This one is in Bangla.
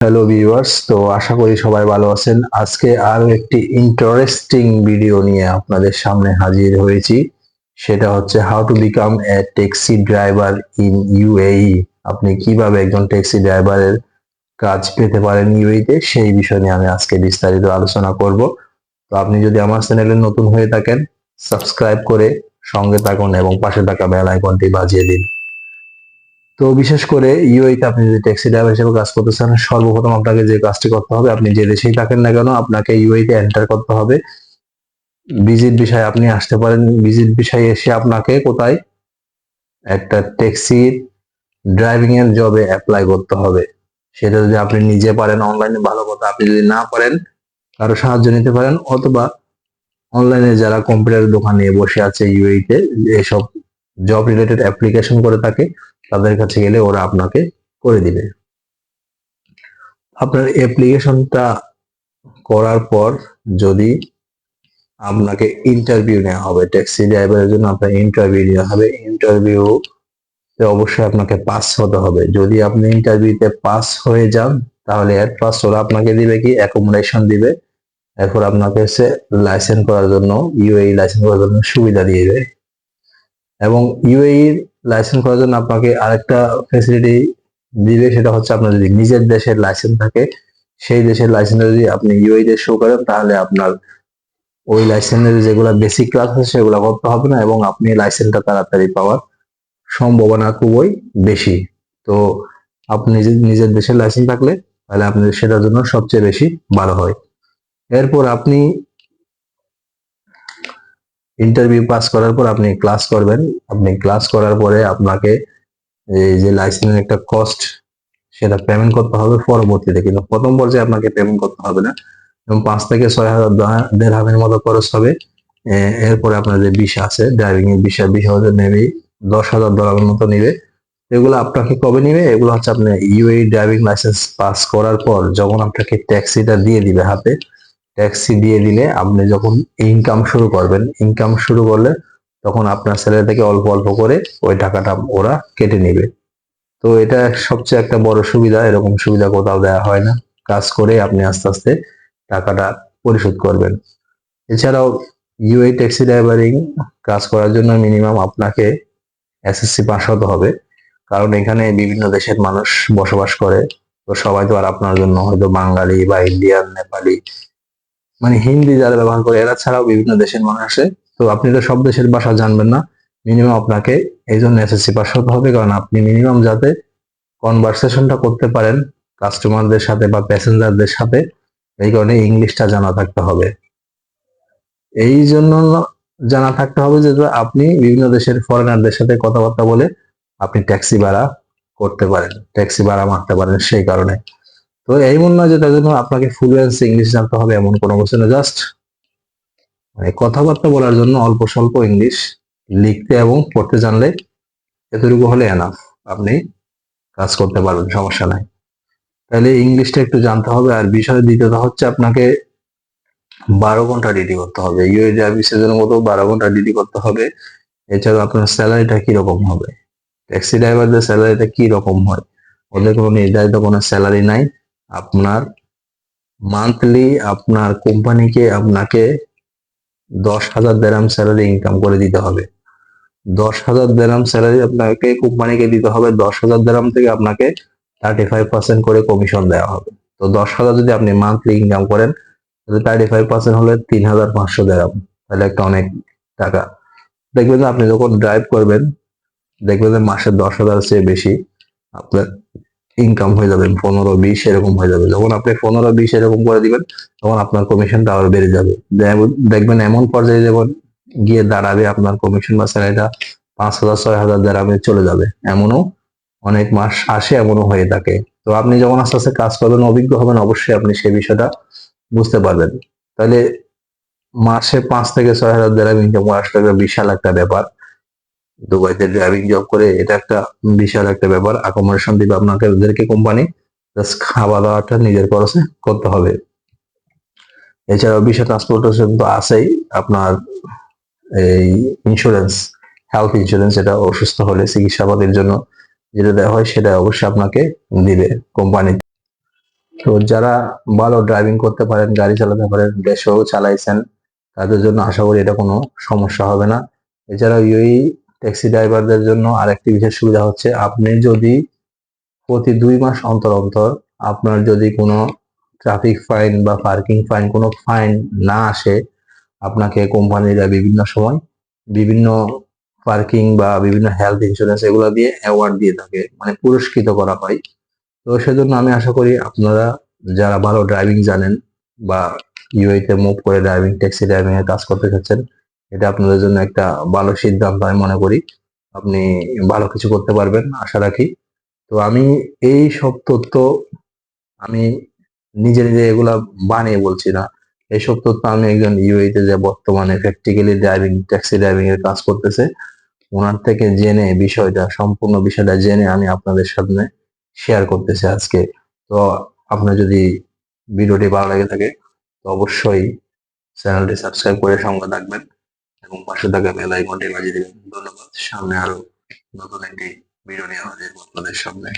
হ্যালো ভিউয়ার্স তো আশা করি সবাই ভালো আছেন। আজকে আরও একটি ইন্টারেস্টিং ভিডিও নিয়ে আপনাদের সামনে হাজির হয়েছি। সেটা হচ্ছে how to become a taxi driver in UAE আপনি কীভাবে একজন ট্যাক্সি ড্রাইভারের কাজ পেতে পারেন ইউএই তে? সেই বিষয় নিয়ে আমি আজকে বিস্তারিত আলোচনা করব। তো আপনি যদি আমার চ্যানেলে নতুন হয়ে থাকেন সাবস্ক্রাইব করে সঙ্গে থাকুন এবং পাশে থাকা বেল আইকনটি বাজিয়ে দিন। তো বিশেষ করে ইউএইতে আপনি যদি ট্যাক্সি ড্রাইভার হিসেবে কাজ করতে চান সর্বপ্রথম আপনাকে যে কাজটি করতে হবে, আপনি যে দেশেই থাকেন না কেন, আপনাকে ইউএইতে এন্টার করতে হবে। ভিজিট বিষয়ে আপনি আসতে পারেন। ভিজিট বিষয়ে এসে আপনাকে কোথায়? একটা ট্যাক্সি ড্রাইভিং এর জবে অ্যাপ্লাই করতে হবে। সেটা যদি আপনি নিজে পারেন অনলাইনে ভালো কথা। আপনি যদি না পারেন, কারও সাহায্য নিতে পারেন, অথবা অনলাইনে যারা কম্পিউটার দোকানে বসে আছে ইউএইতে এসব জব রিলেটেড অ্যাপ্লিকেশন করে থাকে তাদের কাছে গেলে ওরা আপনাকে করে দিবে। আপনার অ্যাপ্লিকেশনটা করার পর যদি আপনাকে ইন্টারভিউ নেওয়া হবে ট্যাক্সি ড্রাইভারের জন্য আপনার ইন্টারভিউ নেওয়া হবে। ইন্টারভিউ অবশ্যই আপনাকে পাস হতে হবে। যদি আপনি ইন্টারভিউতে পাস হয়ে যান, তাহলে এর পাস ওরা আপনাকে দিবে কি? অ্যাকোমোডেশন দিবে। এরপর আপনাকে হচ্ছে লাইসেন্স করার জন্য ইউএই লাইসেন্স করার জন্য সুবিধা দিয়ে দেবে। এবং ইউএই লাইসেন্স করার জন্য আপনাকে আরেকটা ফেসিলিটি দিবে সেটা হচ্ছে আপনার যদি নিজের দেশের লাইসেন্স থাকে, সেই দেশের লাইসেন্স যদি আপনি ইউএই তে শো করেন, তাহলে আপনার ওই লাইসেন্সের যেগুলো বেসিক ক্লাস আছে, সেগুলো করতে হবে না এবং আপনি লাইসেন্সটা তাড়াতাড়ি পাওয়ার সম্ভাবনা খুবই বেশি। তো আপনি নিজের দেশের লাইসেন্স থাকলে, তাহলে আপনি সেটার জন্য সবচেয়ে বেশি ভালো হয়। এরপর আপনি ইন্টারভিউ পাস করার পর আপনি ক্লাস করবেন। আপনি ক্লাস করার পরে আপনাকে এই যে লাইসেন্সের একটা কস্ট সেটা পেমেন্ট করতে হবে পরবর্তীতে। কিন্তু প্রথম পর্যায়ে আপনাকে পেমেন্ট করতে হবে না। এবং পাঁচ থেকে ছয় হাজার দেড় হাজার মতো খরচ হবে। এরপরে আপনার যে বিষয় আছে ড্রাইভিং এর বিষয় বিষয় হচ্ছে নেবে দশ হাজার ডলারের মতো নিবে। এগুলো আপনাকে কবে নিবে? এগুলো হচ্ছে আপনি ইউএই ড্রাইভিং লাইসেন্স পাস করার পর যখন আপনাকে ট্যাক্সিটা দিয়ে দিবে হাতে ট্যাক্সি দিয়ে দিলে আপনি যখন ইনকাম শুরু করবেন ইনকাম শুরু করলে তখন আপনার স্যালারি থেকে অল্প অল্প করে ওই টাকাটা ওরা কেটে নেবে। তো এটা সবচেয়ে একটা বড় সুবিধা, এরকম সুবিধা কোথাও দেওয়া হয় না। কাজ করে আপনি আস্তে আস্তে টাকাটা পরিশোধ করবেন। এছাড়াও ইউএই ট্যাক্সি ড্রাইভারিং কাজ করার জন্য মিনিমাম আপনাকে এসএসসি পাস হতে হবে। কারণ এখানে বিভিন্ন দেশের মানুষ বসবাস করে। তো সবাই তো আর আপনার জন্য হয়তো বাঙালি বা ইন্ডিয়ান নেপালি মানে হিন্দি যারা ব্যবহার করে, এরা ছাড়াও বিভিন্ন দেশের মানুষ আসে। তো আপনি তো সব দেশের ভাষা জানবেন না। মিনিমাম আপনাকে এই জন্য এসএসসি পাস হতে হবে, কারণ আপনি মিনিমাম যাতে কনভারসেশনটা করতে পারেন কাস্টমারদের সাথে বা প্যাসেঞ্জারদের সাথে, এই কারণে ইংলিশটা জানা থাকতে হবে। এই জন্য জানা থাকতে হবে যে আপনি বিভিন্ন দেশের ফরেনারদের সাথে কথাবার্তা বলে আপনি ট্যাক্সি ভাড়া করতে পারেন। ট্যাক্সি ভাড়া মারতে পারেন সেই কারণে। তো এই মনে নয় যে তার জন্য আপনাকে ফ্লুয়েন্সি ইংলিশ জানতে হবে এমন কোনো কিছু না জাস্ট মানে কথাবার্তা বলার জন্য অল্প স্বল্প ইংলিশ লিখতে এবং পড়তে জানলে এতটুকু হলে এনাফ আপনি কাজ করতে পারবেন, সমস্যা নাই। তাহলে ইংলিশটা একটু জানতে হবে, আর বিষয় দ্বিতীয়ত হচ্ছে আপনাকে বারো ঘণ্টা ডিউটি করতে হবে। ইউএ সার্ভিসের জন্য মতো বারো ঘণ্টা ডিউটি করতে হবে। এছাড়া আপনার স্যালারিটা কীরকম হবে? ট্যাক্সি ড্রাইভারদের স্যালারিটা কি রকম হয়? ওদের কোনো নির্ধারিত কোনো স্যালারি নাই। আপনার মান্থলি আপনার কোম্পানিকে আপনাকে দশ হাজার দেরাম স্যালারি ইনকাম করে দিতে হবে। দশ হাজার দেরাম স্যালারি আপনাকে কোম্পানিকে দিতে হবে, দশ হাজার দেরাম থেকে আপনাকে থার্টি ফাইভ পার্সেন্ট করে কমিশন দেওয়া হবে। তো দশ হাজার যদি আপনি মান্থলি ইনকাম করেন, তাহলে থার্টি ফাইভ পার্সেন্ট হলে তিন হাজার পাঁচশো দেরাম তাহলে একটা অনেক টাকা। দেখবেন আপনি যখন ড্রাইভ করবেন, দেখবেন মাসে দশ হাজার চেয়ে বেশি। আপনার ইনকাম হয়ে যাবে, পনেরো বিশ এরকম হয়ে যাবে। যখন আপনি পনেরো বিশ এরকম করে দিবেন, তখন আপনার কমিশনটা আবার বেড়ে যাবে। দেখবেন এমন পর্যায়ে যখন গিয়ে দাঁড়াবে আপনার কমিশন বা স্যালারিটা পাঁচ হাজার, ছয় হাজার দাঁড়াবে, চলে যাবে। এমনও অনেক মাস আসে, এমনও হয়ে থাকে। তো আপনি যখন আস্তে আস্তে কাজ করবেন, অভিজ্ঞ হবেন, অবশ্যই আপনি সেই বিষয়টা বুঝতে পারবেন। তাহলে মাসে পাঁচ থেকে ছয় হাজার দ্বারা ইনকাম করা বিশাল একটা ব্যাপার। দুবাইতে ড্রাইভিং জব করে, এটা একটা বিশাল একটা ব্যাপার। অ্যাকোমোডেশন দিবে আপনাকে, ওদেরকে কোম্পানি জাস্ট খাওয়া দাওয়াটা নিজের খরচে করতে হবে। এছাড়াও বিশ্ব ট্রান্সপোর্টেশন তো আছেই। আপনার এই ইন্স্যুরেন্স হেলথ ইন্স্যুরেন্স এটা অসুস্থ হলে চিকিৎসাপাতির জন্য যেটা দেওয়া হয়, সেটা অবশ্যই আপনাকে দিবে কোম্পানি তো যারা ভালো ড্রাইভিং করতে পারেন, গাড়ি চালাতে পারেন, দেশেও চালাইছেন, তাদের জন্য আশা করি এটা কোনো সমস্যা হবে না। এছাড়া ইউই ট্যাক্সি ড্রাইভারদের জন্য আরেকটি বিশেষ সুবিধা হচ্ছে, আপনি যদি প্রতি দুই মাস অন্তর অন্তর আপনার যদি কোনো ট্রাফিক ফাইন বা পার্কিং ফাইন কোনো ফাইন না আসে, আপনাকে কোম্পানিরা বিভিন্ন সময় বিভিন্ন পার্কিং বা বিভিন্ন হেলথ ইন্স্যুরেন্স এগুলো দিয়ে অ্যাওয়ার্ড দিয়ে থাকে মানে পুরস্কৃত করা হয়। তো সেজন্য আমি আশা করি আপনারা যারা ভালো ড্রাইভিং জানেন বা ইউএতে মুভ করে ড্রাইভিং ট্যাক্সি ড্রাইভিং এর কাজ করতে চাচ্ছেন এটা আপনাদের জন্য একটা ভালো সিদ্ধান্ত আমি মনে করি। আপনি ভালো কিছু করতে পারবেন, আশা রাখি। তো আমি এই সব তথ্য আমি নিজে নিজে এগুলা বানিয়ে বলছি না। এইসব তথ্য আমি একজন ইউএতে যে বর্তমানে প্র্যাকটিক্যালি ড্রাইভিং ট্যাক্সি ড্রাইভিং এর কাজ করতেছে, ওনার থেকে জেনে বিষয়টা, সম্পূর্ণ বিষয়টা জেনে আমি আপনাদের সামনে শেয়ার করতেছি আজকে। তো আপনার যদি ভিডিওটি ভালো লেগে থাকে, তো অবশ্যই চ্যানেলটি সাবস্ক্রাইব করে সঙ্গে থাকবেন। এবং পাশে থাকা বেল আইকনটি বাজিয়ে দেবেন। ধন্যবাদ। সামনে আরও নতুন একটি ভিডিও নিয়ে আমাদের আপনাদের সামনে।